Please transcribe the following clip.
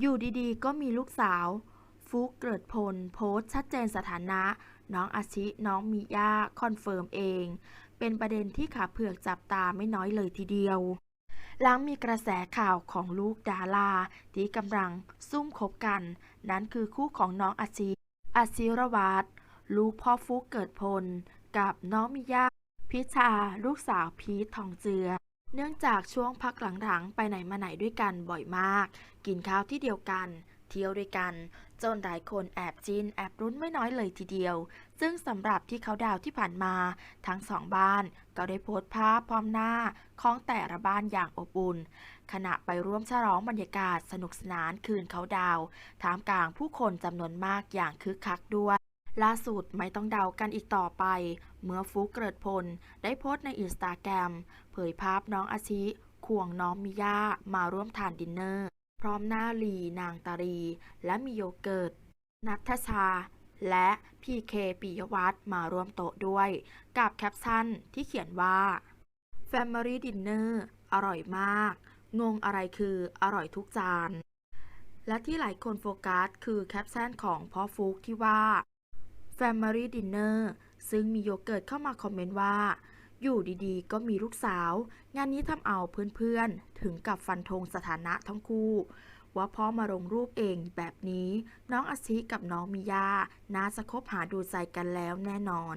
อยู่ดีๆ ก็มีลูกสาว ฟุกเกิดพล โพสชัดเจนสถานะ น้องอาชิ น้องมิย่าคอนเฟิร์มเอง เป็นประเด็นที่ขาเผือกจับตาไม่น้อยเลยทีเดียว หลังมีกระแสข่าวของลูกดาราที่กำลังซุ่มคบกัน นั้นคือคู่ของน้องอาชิอาชิรวัตรลูกพ่อฟุกเกิดพล กับน้องมิย่าพิชา ลูกสาวพีททองเจือ เนื่องจากช่วงพักหลังๆ ไปไหนมาไหนด้วยกันบ่อยมาก กินข้าวที่เดียวกัน เที่ยวด้วยกัน จนหลายคนแอบจินแอบรุ้นไม่น้อยเลยทีเดียว ซึ่งสำหรับที่เขาดาวที่ผ่านมา ทั้งสองบ้านก็ได้โพสต์ภาพพร้อมหน้าของแต่ละบ้านอย่างอบอุ่นขณะไปร่วมฉลองบรรยากาศสนุกสนานคืนเขาดาวท่ามกลางผู้คนจำนวนมากอย่างคึกคักด้วย ล่าสุดไม่ต้องเดากันอีกต่อไป เมื่อฟุกเกิดพล ได้โพสต์ในอินสตาแกรมเผยภาพน้องอาชิควงน้องมิยามาร่วมทานดินเนอร์ พร้อมหน้าลีนางตารี และมีโยเกิร์ตนัทชา และพีเคปิยวัฒน์มาร่วมโต๊ะด้วย กับแคปชั่นที่เขียนว่า Family Dinner อร่อยมาก งงอะไรคืออร่อยทุกจาน และที่หลายคนโฟกัสคือแคปชั่นของพ่อฟุกที่ว่า Family Dinner ซึ่งมีโยเกิร์ตเข้ามาคอมเมนต์ว่า อยู่ดีๆ ก็มีลูกสาว งานนี้ทำเอาเพื่อนๆ ถึงกับฟันธงสถานะทั้งคู่ ว่าพ่อมาลงรูปเองแบบนี้ น้องอาชิกับน้องมิยาน่าจะคบหาดูใจกันแล้วแน่นอน